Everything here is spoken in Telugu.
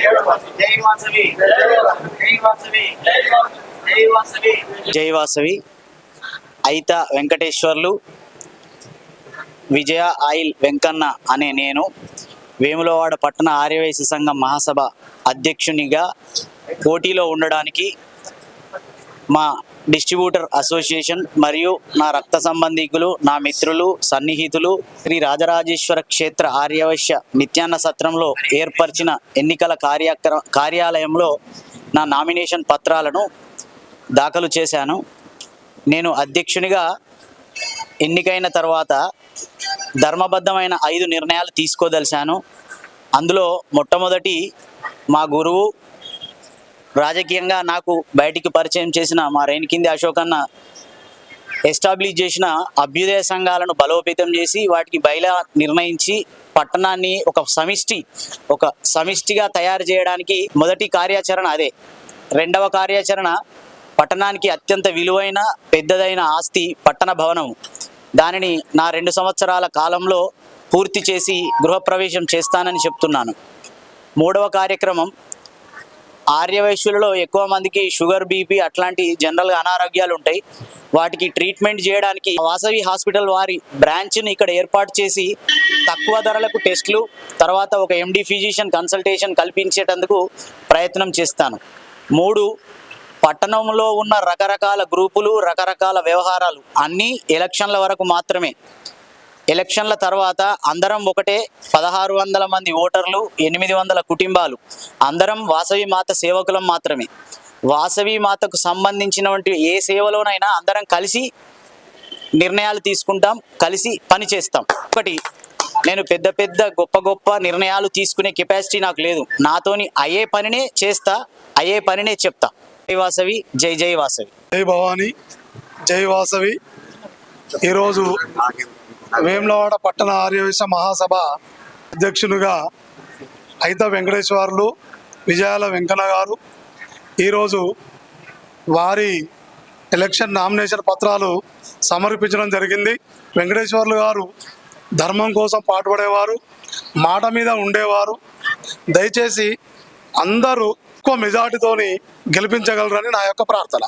జై వాసవి. జై వాసవి. జై వాసవి. జై వాసవి అయిత వెంకటేశ్వర్లు. విజయ ఆయిల్ వెంకన్న అనే నేను వేములవాడ పట్టణ ఆర్యవైశ్య సంఘం మహాసభ అధ్యక్షునిగా పోటీలో ఉండడానికి మా డిస్ట్రిబ్యూటర్ అసోసియేషన్ మరియు నా రక్త సంబంధికులు నా మిత్రులు సన్నిహితులు శ్రీ రాజరాజేశ్వర క్షేత్ర ఆర్యవశ్య నిత్యాన్న సత్రంలో ఏర్పరిచిన ఎన్నికల కార్యక్ర కార్యాలయంలో నా నామినేషన్ పత్రాలను దాఖలు చేశాను. నేను అధ్యక్షునిగా ఎన్నికైన తర్వాత ధర్మబద్ధమైన ఐదు నిర్ణయాలు తీసుకోదలిశాను. అందులో మొట్టమొదటి మా గురువు రాజకీయంగా నాకు బయటికి పరిచయం చేసిన మా రేణికింది అశోక్ అన్న ఎస్టాబ్లిష్ చేసిన అభ్యుదయ సంఘాలను బలోపేతం చేసి వాటికి బయలా నిర్ణయించి పట్టణాన్ని ఒక సమిష్టి ఒక సమిష్టిగా తయారు చేయడానికి మొదటి కార్యాచరణ అదే. రెండవ కార్యాచరణ పట్టణానికి అత్యంత విలువైన పెద్దదైన ఆస్తి పట్టణ భవనం. దానిని నా రెండు సంవత్సరాల కాలంలో పూర్తి చేసి గృహప్రవేశం చేస్తానని చెప్తున్నాను. మూడవ కార్యక్రమం ఆర్యవైశ్యులలో ఎక్కువ మందికి షుగర్ బీపీ అట్లాంటి జనరల్గా అనారోగ్యాలు ఉంటాయి. వాటికి ట్రీట్మెంట్ చేయడానికి వాసవి హాస్పిటల్ వారి బ్రాంచ్ని ఇక్కడ ఏర్పాటు చేసి తక్కువ ధరలకు టెస్టులు తర్వాత ఒక ఎండి ఫిజిషియన్ కన్సల్టేషన్ కల్పించేటందుకు ప్రయత్నం చేస్తాను. మూడు పట్టణంలో ఉన్న రకరకాల గ్రూపులు రకరకాల వ్యవహారాలు అన్నీ ఎలక్షన్ల వరకు మాత్రమే. ఎలక్షన్ల తర్వాత అందరం ఒకటే పదహారు వందల మంది ఓటర్లు ఎనిమిది వందల కుటుంబాలు. అందరం వాసవి మాత సేవకులం మాత్రమే. వాసవి మాతకు సంబంధించినటువంటి ఏ సేవలోనైనా అందరం కలిసి నిర్ణయాలు తీసుకుంటాం కలిసి పని చేస్తాం. ఒకటి నేను పెద్ద పెద్ద గొప్ప గొప్ప నిర్ణయాలు తీసుకునే కెపాసిటీ నాకు లేదు. నాతోని అయ్యే పనినే చేస్తా అయ్యే పనినే చెప్తా. జై వాసవి జై జై వాసవి. జై భవాని జై వాసవి. ఈరోజు వేములవాడ పట్టణ ఆర్యవైశ్య మహాసభ అధ్యక్షులుగా అయిత వెంకటేశ్వర్లు విజయాల వెంకన్న గారు. ఈరోజు వారి ఎలక్షన్ నామినేషన్ పత్రాలు సమర్పించడం జరిగింది. వెంకటేశ్వర్లు గారు ధర్మం కోసం పాటుపడేవారు మాట మీద ఉండేవారు. దయచేసి అందరూ ఎక్కువ మెజార్టీతోని గెలిపించగలరని నా యొక్క ప్రార్థన.